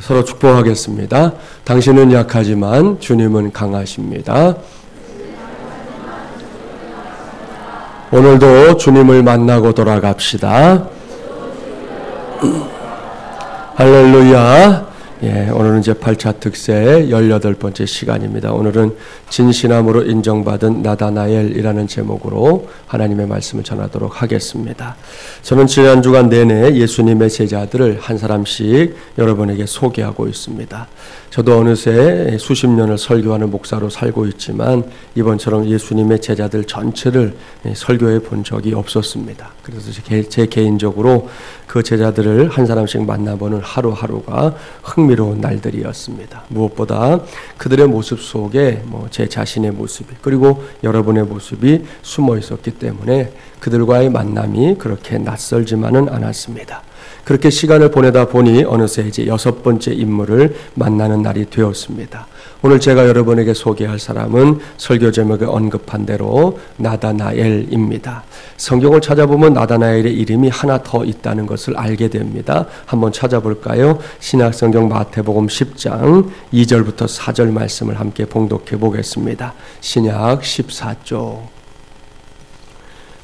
서로 축복하겠습니다. 당신은 약하지만 주님은 강하십니다. 오늘도 주님을 만나고 돌아갑시다. 할렐루야. 예, 오늘은 이제 8차 특세 18번째 시간입니다. 오늘은 진신함으로 인정받은 나다나엘이라는 제목으로 하나님의 말씀을 전하도록 하겠습니다. 저는 지난 주간 내내 예수님의 제자들을 한 사람씩 여러분에게 소개하고 있습니다. 저도 어느새 수십 년을 설교하는 목사로 살고 있지만 이번처럼 예수님의 제자들 전체를 설교해 본 적이 없었습니다. 그래서 제 개인적으로 그 제자들을 한 사람씩 만나보는 하루하루가 흥미 로운 날들이었습니다. 무엇보다 그들의 모습 속에 뭐 제 자신의 모습이 그리고 여러분의 모습이 숨어 있었기 때문에 그들과의 만남이 그렇게 낯설지만은 않았습니다. 그렇게 시간을 보내다 보니 어느새 이제 여섯 번째 인물을 만나는 날이 되었습니다. 오늘 제가 여러분에게 소개할 사람은 설교 제목에 언급한 대로 나다나엘입니다. 성경을 찾아보면 나다나엘의 이름이 하나 더 있다는 것을 알게 됩니다. 한번 찾아볼까요? 신약 성경 마태복음 10장 2절부터 4절 말씀을 함께 봉독해 보겠습니다. 신약 14조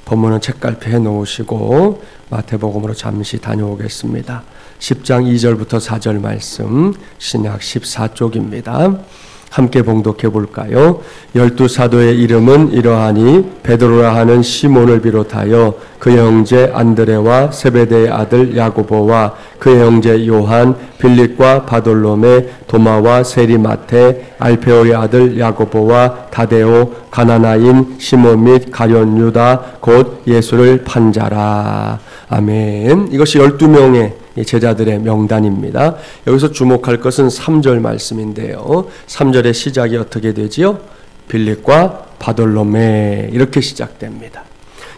본문은 책갈피 해 놓으시고 마태복음으로 잠시 다녀오겠습니다. 10장 2절부터 4절 말씀 신약 14쪽입니다. 함께 봉독해 볼까요? 열두 사도의 이름은 이러하니 베드로라 하는 시몬을 비롯하여 그 형제 안드레와 세베대의 아들 야고보와 그 형제 요한 빌립과 바돌로메 도마와 세리마테 알페오의 아들 야고보와 다데오 가나나인 시몬 및 가련 유다 곧 예수를 판자라 아멘 이것이 열두 명의 제자들의 명단입니다. 여기서 주목할 것은 3절 말씀인데요. 3절의 시작이 어떻게 되지요? 빌립과 바돌로메 이렇게 시작됩니다.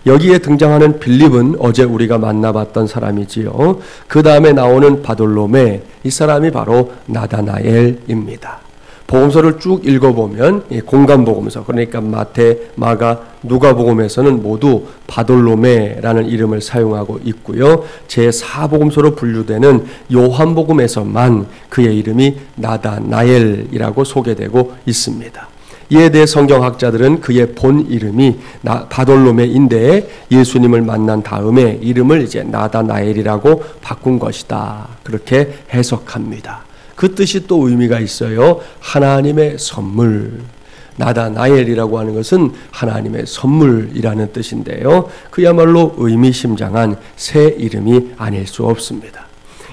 여기에 등장하는 빌립은 어제 우리가 만나봤던 사람이지요. 그 다음에 나오는 바돌로메 이 사람이 바로 나다나엘입니다. 복음서를 쭉 읽어보면 공간 복음서 그러니까 마태, 마가, 누가복음에서는 모두 바돌로메라는 이름을 사용하고 있고요. 제 4복음서로 분류되는 요한복음에서만 그의 이름이 나다나엘이라고 소개되고 있습니다. 이에 대해 성경학자들은 그의 본 이름이 바돌로메인데 예수님을 만난 다음에 이름을 이제 나다나엘이라고 바꾼 것이다. 그렇게 해석합니다. 그 뜻이 또 의미가 있어요. 하나님의 선물. 나다나엘이라고 하는 것은 하나님의 선물이라는 뜻인데요. 그야말로 의미심장한 새 이름이 아닐 수 없습니다.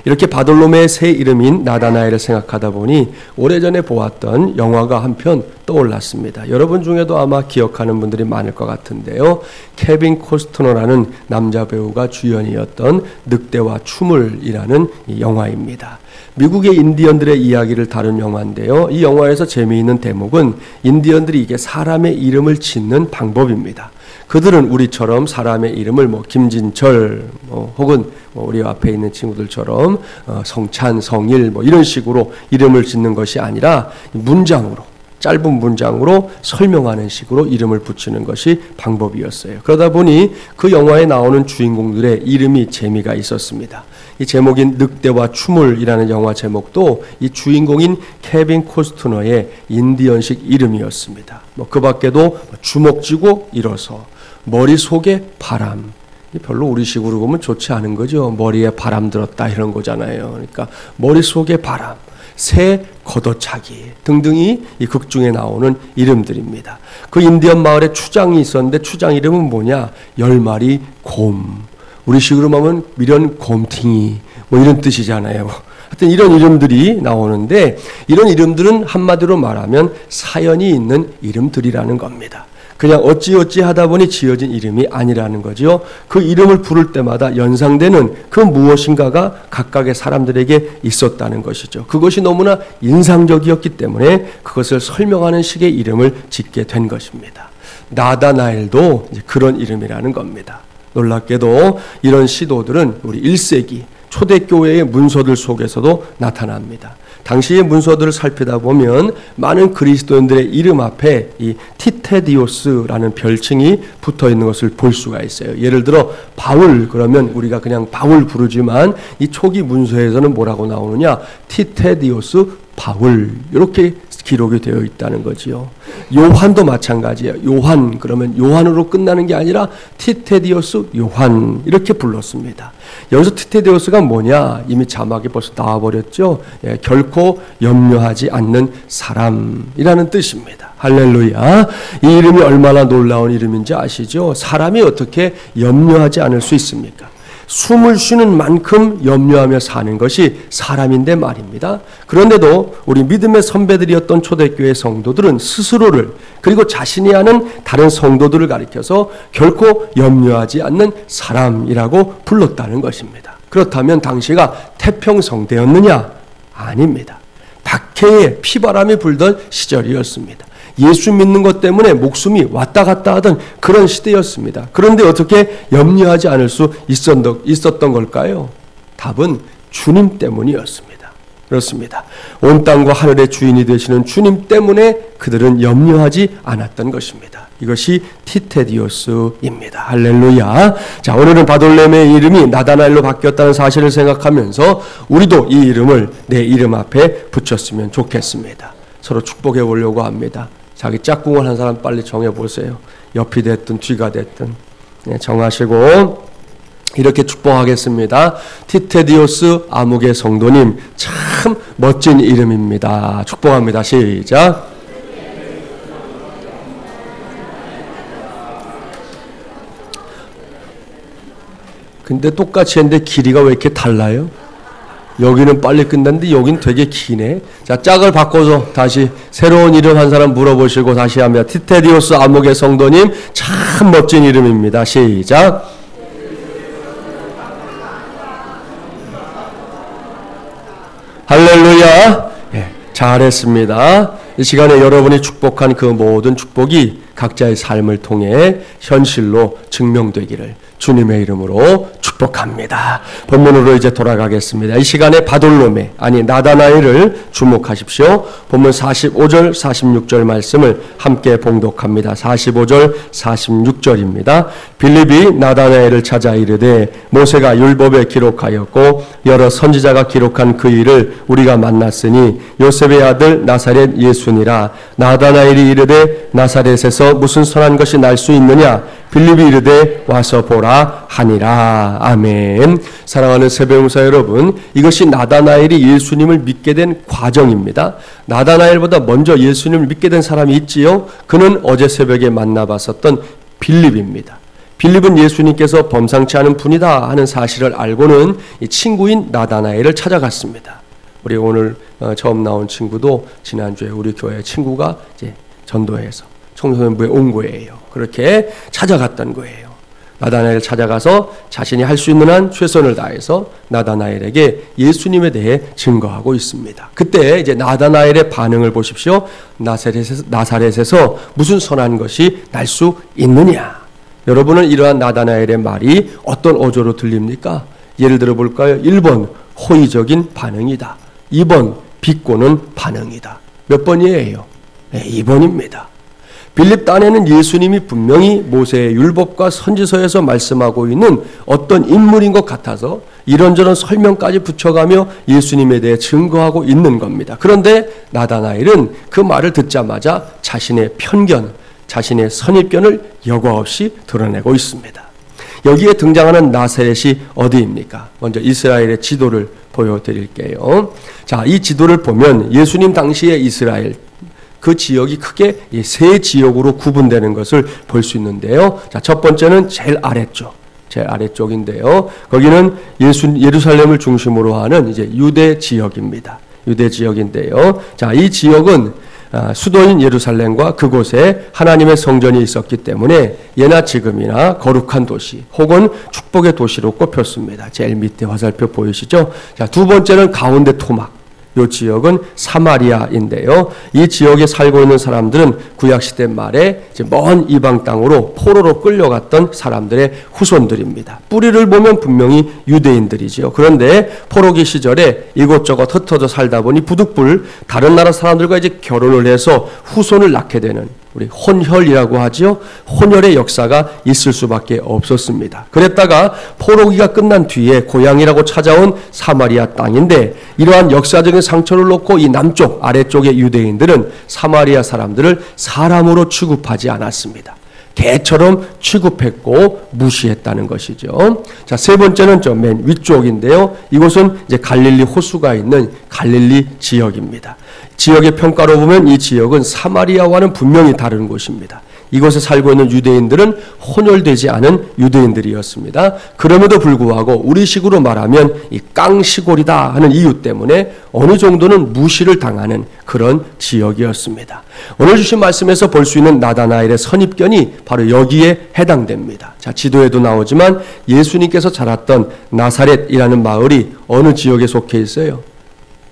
이렇게 바돌로메의 새 이름인 나다나엘을 생각하다 보니 오래전에 보았던 영화가 한 편 떠올랐습니다. 여러분 중에도 아마 기억하는 분들이 많을 것 같은데요. 케빈 코스트너라는 남자 배우가 주연이었던 늑대와 춤을이라는 영화입니다. 미국의 인디언들의 이야기를 다룬 영화인데요. 이 영화에서 재미있는 대목은 인디언들이 이게 사람의 이름을 짓는 방법입니다. 그들은 우리처럼 사람의 이름을 뭐 김진철 뭐 혹은 뭐 우리 앞에 있는 친구들처럼 어 성찬, 성일 뭐 이런 식으로 이름을 짓는 것이 아니라 문장으로 짧은 문장으로 설명하는 식으로 이름을 붙이는 것이 방법이었어요. 그러다 보니 그 영화에 나오는 주인공들의 이름이 재미가 있었습니다. 이 제목인 늑대와 춤을이라는 영화 제목도 이 주인공인 케빈 코스트너의 인디언식 이름이었습니다. 뭐 그 밖에도 뭐 주먹 쥐고 일어서 머리 속에 바람. 별로 우리식으로 보면 좋지 않은 거죠. 머리에 바람 들었다 이런 거잖아요. 그러니까 머리 속에 바람. 새 걷어차기 등등이 이 극 중에 나오는 이름들입니다. 그 인디언 마을에 추장이 있었는데 추장 이름은 뭐냐? 열 마리 곰. 우리식으로 하면 미련 곰팅이 뭐 이런 뜻이잖아요. 하여튼 이런 이름들이 나오는데 이런 이름들은 한마디로 말하면 사연이 있는 이름들이라는 겁니다. 그냥 어찌어찌 하다 보니 지어진 이름이 아니라는 거죠. 그 이름을 부를 때마다 연상되는 그 무엇인가가 각각의 사람들에게 있었다는 것이죠. 그것이 너무나 인상적이었기 때문에 그것을 설명하는 식의 이름을 짓게 된 것입니다. 나다나엘도 그런 이름이라는 겁니다. 놀랍게도 이런 시도들은 우리 1세기 초대교회의 문서들 속에서도 나타납니다. 당시의 문서들을 살피다 보면 많은 그리스도인들의 이름 앞에 이 티테디오스라는 별칭이 붙어 있는 것을 볼 수가 있어요. 예를 들어 바울 그러면 우리가 그냥 바울 부르지만 이 초기 문서에서는 뭐라고 나오느냐? 티테디오스 바울 이렇게 기록이 되어 있다는 거지요. 요한도 마찬가지예요. 요한 그러면 요한으로 끝나는 게 아니라 티테디오스 요한 이렇게 불렀습니다. 여기서 티테디오스가 뭐냐? 이미 자막이 벌써 나와 버렸죠. 예, 결코 염려하지 않는 사람이라는 뜻입니다. 할렐루야. 이 이름이 얼마나 놀라운 이름인지 아시죠? 사람이 어떻게 염려하지 않을 수 있습니까? 숨을 쉬는 만큼 염려하며 사는 것이 사람인데 말입니다. 그런데도 우리 믿음의 선배들이었던 초대교회 성도들은 스스로를 그리고 자신이 아는 다른 성도들을 가리켜서 결코 염려하지 않는 사람이라고 불렀다는 것입니다. 그렇다면 당시가 태평성대였느냐? 아닙니다. 박해의 피바람이 불던 시절이었습니다. 예수 믿는 것 때문에 목숨이 왔다 갔다 하던 그런 시대였습니다. 그런데 어떻게 염려하지 않을 수 있었던, 걸까요? 답은 주님 때문이었습니다. 그렇습니다. 온 땅과 하늘의 주인이 되시는 주님 때문에 그들은 염려하지 않았던 것입니다. 이것이 티테디오스입니다. 할렐루야. 자, 오늘은 바돌렘의 이름이 나다나엘로 바뀌었다는 사실을 생각하면서 우리도 이 이름을 내 이름 앞에 붙였으면 좋겠습니다. 서로 축복해 보려고 합니다. 자기 짝꿍을 한 사람 빨리 정해 보세요. 옆이 됐든 뒤가 됐든 네, 정하시고 이렇게 축복하겠습니다. 티테디오스 아무개 성도님 참 멋진 이름입니다. 축복합니다. 시작. 근데 똑같이 했는데 길이가 왜 이렇게 달라요? 여기는 빨리 끝났는데 여긴 되게 기네. 자, 짝을 바꿔서 다시 새로운 이름 한 사람 물어보시고 다시 합니다. 티테디오스 아목의 성도님, 참 멋진 이름입니다. 시작. 할렐루야. 예, 잘했습니다. 이 시간에 여러분이 축복한 그 모든 축복이 각자의 삶을 통해 현실로 증명되기를 주님의 이름으로 축복합니다. 본문으로 이제 돌아가겠습니다. 이 시간에 바돌로메 아니 나다나엘을 주목하십시오. 본문 45절 46절 말씀을 함께 봉독합니다. 45절 46절입니다. 빌립이 나다나엘을 찾아 이르되 모세가 율법에 기록하였고 여러 선지자가 기록한 그 일을 우리가 만났으니 요셉의 아들 나사렛 예수니라 나다나엘이 이르되 나사렛에서 무슨 선한 것이 날 수 있느냐 빌립이 이르되 와서 보라 하니라. 아멘. 사랑하는 세배용사 여러분, 이것이 나다나엘이 예수님을 믿게 된 과정입니다. 나다나엘보다 먼저 예수님을 믿게 된 사람이 있지요. 그는 어제 새벽에 만나봤었던 빌립입니다. 빌립은 예수님께서 범상치 않은 분이다 하는 사실을 알고는 친구인 나다나엘을 찾아갔습니다. 우리 오늘 어, 처음 나온 친구도 지난주에 우리 교회 친구가 이제 전도해서 청소년부에 온 거예요. 그렇게 찾아갔던 거예요. 나다나엘 찾아가서 자신이 할 수 있는 한 최선을 다해서 나다나엘에게 예수님에 대해 증거하고 있습니다. 그때 이제 나다나엘의 반응을 보십시오. 나사렛에서, 나사렛에서 무슨 선한 것이 날 수 있느냐? 여러분은 이러한 나다나엘의 말이 어떤 어조로 들립니까? 예를 들어 볼까요? 1번 호의적인 반응이다. 2번 비꼬는 반응이다. 몇 번이에요? 네, 2번입니다. 빌립 딴에는 예수님이 분명히 모세의 율법과 선지서에서 말씀하고 있는 어떤 인물인 것 같아서 이런저런 설명까지 붙여가며 예수님에 대해 증거하고 있는 겁니다. 그런데 나다나엘은 그 말을 듣자마자 자신의 편견, 자신의 선입견을 여과 없이 드러내고 있습니다. 여기에 등장하는 나사렛이 어디입니까? 먼저 이스라엘의 지도를 보여드릴게요. 자, 이 지도를 보면 예수님 당시의 이스라엘 그 지역이 크게 세 지역으로 구분되는 것을 볼 수 있는데요. 자, 첫 번째는 제일 아래쪽. 제일 아래쪽인데요. 거기는 예수, 예루살렘을 중심으로 하는 이제 유대 지역입니다. 유대 지역인데요. 자, 이 지역은 아, 수도인 예루살렘과 그곳에 하나님의 성전이 있었기 때문에 예나 지금이나 거룩한 도시 혹은 축복의 도시로 꼽혔습니다. 제일 밑에 화살표 보이시죠? 자, 두 번째는 가운데 토막. 이 지역은 사마리아인데요. 이 지역에 살고 있는 사람들은 구약 시대 말에 먼 이방 땅으로 포로로 끌려갔던 사람들의 후손들입니다. 뿌리를 보면 분명히 유대인들이지요. 그런데 포로기 시절에 이곳저곳 흩어져 살다 보니 부득불 다른 나라 사람들과 이제 결혼을 해서 후손을 낳게 되는 우리 혼혈이라고 하지요. 혼혈의 역사가 있을 수밖에 없었습니다. 그랬다가 포로기가 끝난 뒤에 고향이라고 찾아온 사마리아 땅인데 이러한 역사적인 상처를 놓고 이 남쪽 아래쪽의 유대인들은 사마리아 사람들을 사람으로 취급하지 않았습니다. 개처럼 취급했고 무시했다는 것이죠. 자, 세 번째는 저 맨 위쪽인데요. 이곳은 이제 갈릴리 호수가 있는 갈릴리 지역입니다. 지역의 평가로 보면 이 지역은 사마리아와는 분명히 다른 곳입니다. 이곳에 살고 있는 유대인들은 혼혈되지 않은 유대인들이었습니다. 그럼에도 불구하고 우리식으로 말하면 이 깡시골이다 하는 이유 때문에 어느 정도는 무시를 당하는 그런 지역이었습니다. 오늘 주신 말씀에서 볼 수 있는 나다나엘의 선입견이 바로 여기에 해당됩니다. 자, 지도에도 나오지만 예수님께서 자랐던 나사렛이라는 마을이 어느 지역에 속해 있어요?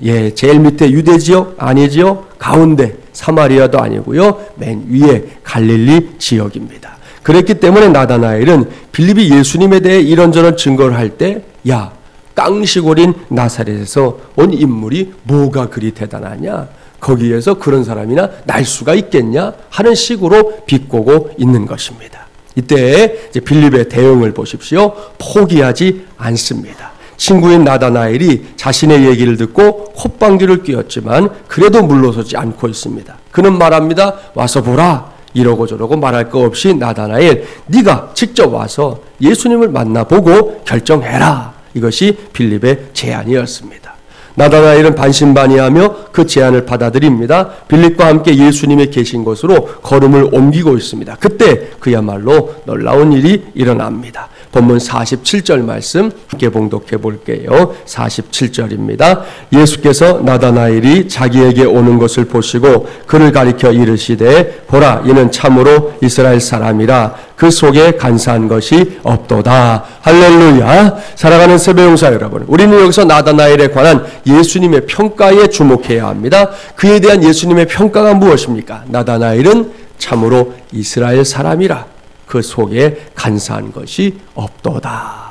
예, 제일 밑에 유대 지역 아니지요? 가운데 사마리아도 아니고요. 맨 위에 갈릴리 지역입니다. 그랬기 때문에 나다나엘은 빌립이 예수님에 대해 이런저런 증거를 할 때, 야, 깡시골인 나사렛에서 온 인물이 뭐가 그리 대단하냐? 거기에서 그런 사람이나 날 수가 있겠냐? 하는 식으로 비꼬고 있는 것입니다. 이때 빌립의 대응을 보십시오. 포기하지 않습니다. 친구인 나다나엘이 자신의 얘기를 듣고 콧방귀를 뀌었지만 그래도 물러서지 않고 있습니다. 그는 말합니다. 와서 보라. 이러고 저러고 말할 거 없이 나다나엘 네가 직접 와서 예수님을 만나보고 결정해라. 이것이 빌립의 제안이었습니다. 나다나엘은 반신반의하며 그 제안을 받아들입니다. 빌립과 함께 예수님의 계신 곳으로 걸음을 옮기고 있습니다. 그때 그야말로 놀라운 일이 일어납니다. 본문 47절 말씀 함께 봉독해 볼게요. 47절입니다. 예수께서 나다나엘이 자기에게 오는 것을 보시고 그를 가리켜 이르시되 보라 이는 참으로 이스라엘 사람이라 그 속에 간사한 것이 없도다. 할렐루야. 사랑하는 세배용사 여러분. 우리는 여기서 나다나엘에 관한 예수님의 평가에 주목해야 합니다. 그에 대한 예수님의 평가가 무엇입니까? 나다나엘은 참으로 이스라엘 사람이라. 그 속에 간사한 것이 없도다.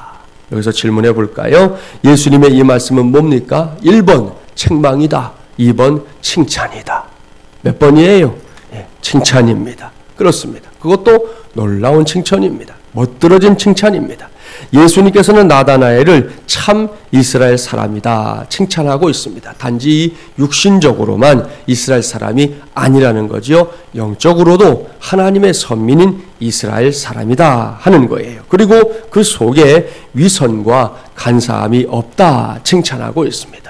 여기서 질문해 볼까요? 예수님의 이 말씀은 뭡니까? 1번 책망이다. 2번 칭찬이다. 몇 번이에요? 네, 칭찬입니다. 그렇습니다. 그것도 놀라운 칭찬입니다. 멋들어진 칭찬입니다. 예수님께서는 나다나엘을 참 이스라엘 사람이다 칭찬하고 있습니다. 단지 육신적으로만 이스라엘 사람이 아니라는 거지요. 영적으로도 하나님의 선민인 이스라엘 사람이다 하는 거예요. 그리고 그 속에 위선과 간사함이 없다 칭찬하고 있습니다.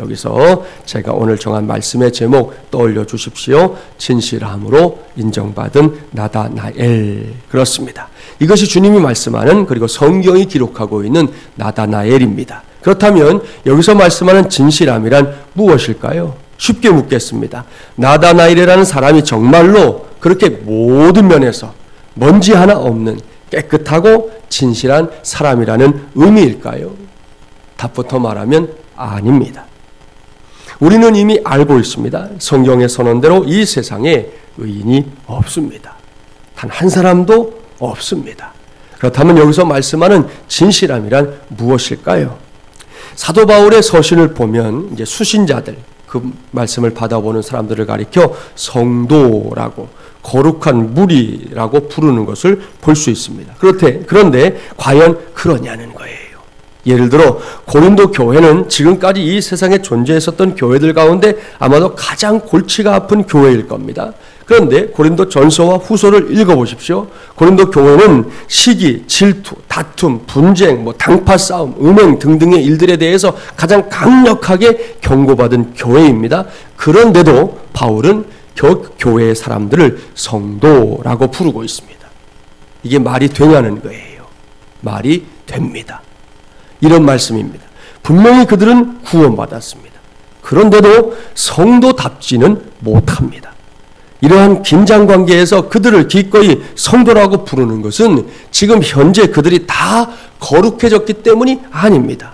여기서 제가 오늘 정한 말씀의 제목 떠올려 주십시오. 진실함으로 인정받은 나다나엘. 그렇습니다. 이것이 주님이 말씀하는 그리고 성경이 기록하고 있는 나다나엘입니다. 그렇다면 여기서 말씀하는 진실함이란 무엇일까요? 쉽게 묻겠습니다. 나다나엘이라는 사람이 정말로 그렇게 모든 면에서 먼지 하나 없는 깨끗하고 진실한 사람이라는 의미일까요? 답부터 말하면 아닙니다. 우리는 이미 알고 있습니다. 성경의 선언대로 이 세상에 의인이 없습니다. 단 한 사람도 없습니다. 그렇다면 여기서 말씀하는 진실함이란 무엇일까요? 사도 바울의 서신을 보면 이제 수신자들 그 말씀을 받아보는 사람들을 가리켜 성도라고 거룩한 무리라고 부르는 것을 볼 수 있습니다. 그렇대 그런데 과연 그러냐는 거예요. 예를 들어 고린도 교회는 지금까지 이 세상에 존재했었던 교회들 가운데 아마도 가장 골치가 아픈 교회일 겁니다. 그런데 고린도 전서와 후서를 읽어보십시오. 고린도 교회는 시기, 질투, 다툼, 분쟁, 뭐 당파 싸움, 음행 등등의 일들에 대해서 가장 강력하게 경고받은 교회입니다. 그런데도 바울은 교회의 사람들을 성도라고 부르고 있습니다. 이게 말이 되냐는 거예요. 말이 됩니다. 이런 말씀입니다. 분명히 그들은 구원받았습니다. 그런데도 성도답지는 못합니다. 이러한 긴장 관계에서 그들을 기꺼이 성도라고 부르는 것은 지금 현재 그들이 다 거룩해졌기 때문이 아닙니다.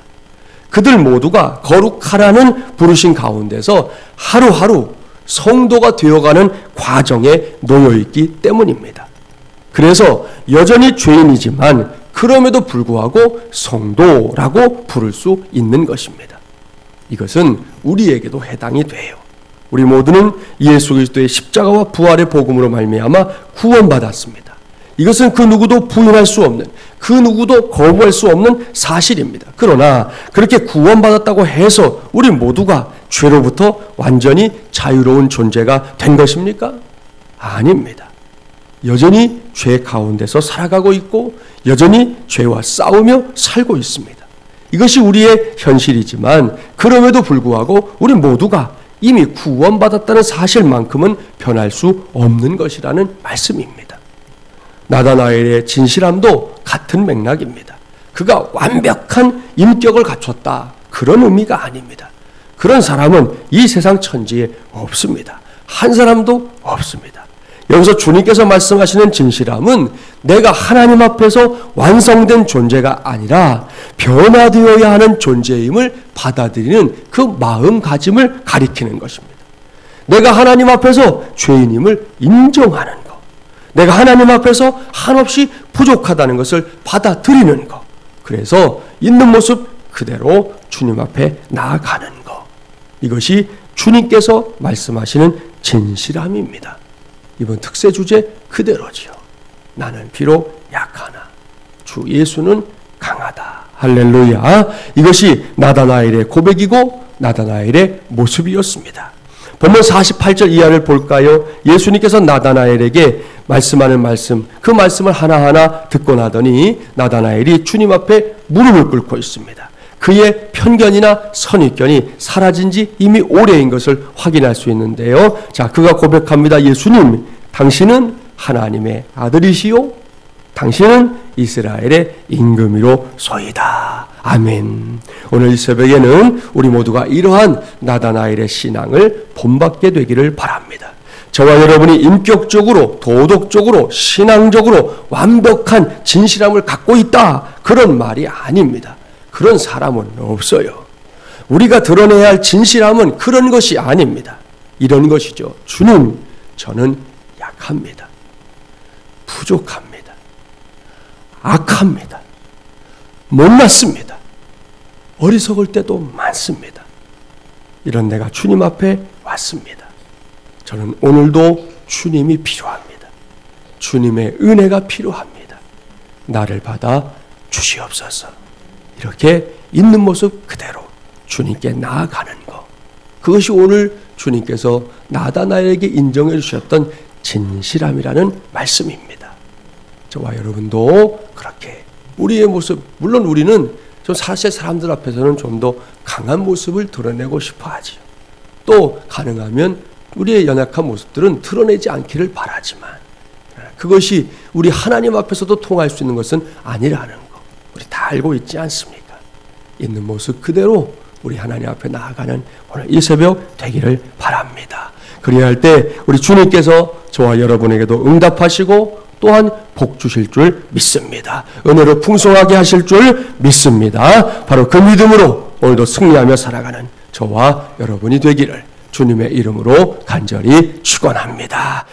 그들 모두가 거룩하라는 부르신 가운데서 하루하루 성도가 되어가는 과정에 놓여 있기 때문입니다. 그래서 여전히 죄인이지만 그럼에도 불구하고 성도라고 부를 수 있는 것입니다. 이것은 우리에게도 해당이 돼요. 우리 모두는 예수 그리스도의 십자가와 부활의 복음으로 말미암아 구원받았습니다. 이것은 그 누구도 부인할 수 없는 그 누구도 거부할 수 없는 사실입니다. 그러나 그렇게 구원받았다고 해서 우리 모두가 죄로부터 완전히 자유로운 존재가 된 것입니까? 아닙니다. 여전히 죄 가운데서 살아가고 있고 여전히 죄와 싸우며 살고 있습니다. 이것이 우리의 현실이지만 그럼에도 불구하고 우리 모두가 이미 구원받았다는 사실만큼은 변할 수 없는 것이라는 말씀입니다. 나다나엘의 진실함도 같은 맥락입니다. 그가 완벽한 인격을 갖췄다. 그런 의미가 아닙니다. 그런 사람은 이 세상 천지에 없습니다. 한 사람도 없습니다. 여기서 주님께서 말씀하시는 진실함은 내가 하나님 앞에서 완성된 존재가 아니라 변화되어야 하는 존재임을 받아들이는 그 마음가짐을 가리키는 것입니다. 내가 하나님 앞에서 죄인임을 인정하는 것. 내가 하나님 앞에서 한없이 부족하다는 것을 받아들이는 것. 그래서 있는 모습 그대로 주님 앞에 나아가는 것. 이것이 주님께서 말씀하시는 진실함입니다. 이번 특세 주제 그대로지요. 나는 비록 약하나 주 예수는 강하다. 할렐루야. 이것이 나다나엘의 고백이고 나다나엘의 모습이었습니다. 본문 48절 이하를 볼까요? 예수님께서 나다나엘에게 말씀하는 말씀, 그 말씀을 하나하나 듣고 나더니 나다나엘이 주님 앞에 무릎을 꿇고 있습니다. 그의 편견이나 선입견이 사라진 지 이미 오래인 것을 확인할 수 있는데요. 자, 그가 고백합니다. 예수님, 당신은 하나님의 아들이시요. 당신은 이스라엘의 임금이로 소이다. 아멘. 오늘 이 새벽에는 우리 모두가 이러한 나다나엘의 신앙을 본받게 되기를 바랍니다. 저와 여러분이 인격적으로, 도덕적으로, 신앙적으로 완벽한 진실함을 갖고 있다. 그런 말이 아닙니다. 그런 사람은 없어요. 우리가 드러내야 할 진실함은 그런 것이 아닙니다. 이런 것이죠. 주님, 저는 약합니다. 부족합니다. 악합니다. 못났습니다. 어리석을 때도 많습니다. 이런 내가 주님 앞에 왔습니다. 저는 오늘도 주님이 필요합니다. 주님의 은혜가 필요합니다. 나를 받아 주시옵소서. 이렇게 있는 모습 그대로 주님께 나아가는 것. 그것이 오늘 주님께서 나다나에게 인정해 주셨던 진실함이라는 말씀입니다. 저와 여러분도 그렇게 우리의 모습, 물론 우리는 좀 사실 사람들 앞에서는 좀 더 강한 모습을 드러내고 싶어 하지요. 또 가능하면 우리의 연약한 모습들은 드러내지 않기를 바라지만 그것이 우리 하나님 앞에서도 통할 수 있는 것은 아니라는 거 우리 다 알고 있지 않습니까? 있는 모습 그대로 우리 하나님 앞에 나아가는 오늘 이 새벽 되기를 바랍니다. 그리야 할 때 우리 주님께서 저와 여러분에게도 응답하시고 또한 복 주실 줄 믿습니다. 은혜로 풍성하게 하실 줄 믿습니다. 바로 그 믿음으로 오늘도 승리하며 살아가는 저와 여러분이 되기를 주님의 이름으로 간절히 축원합니다.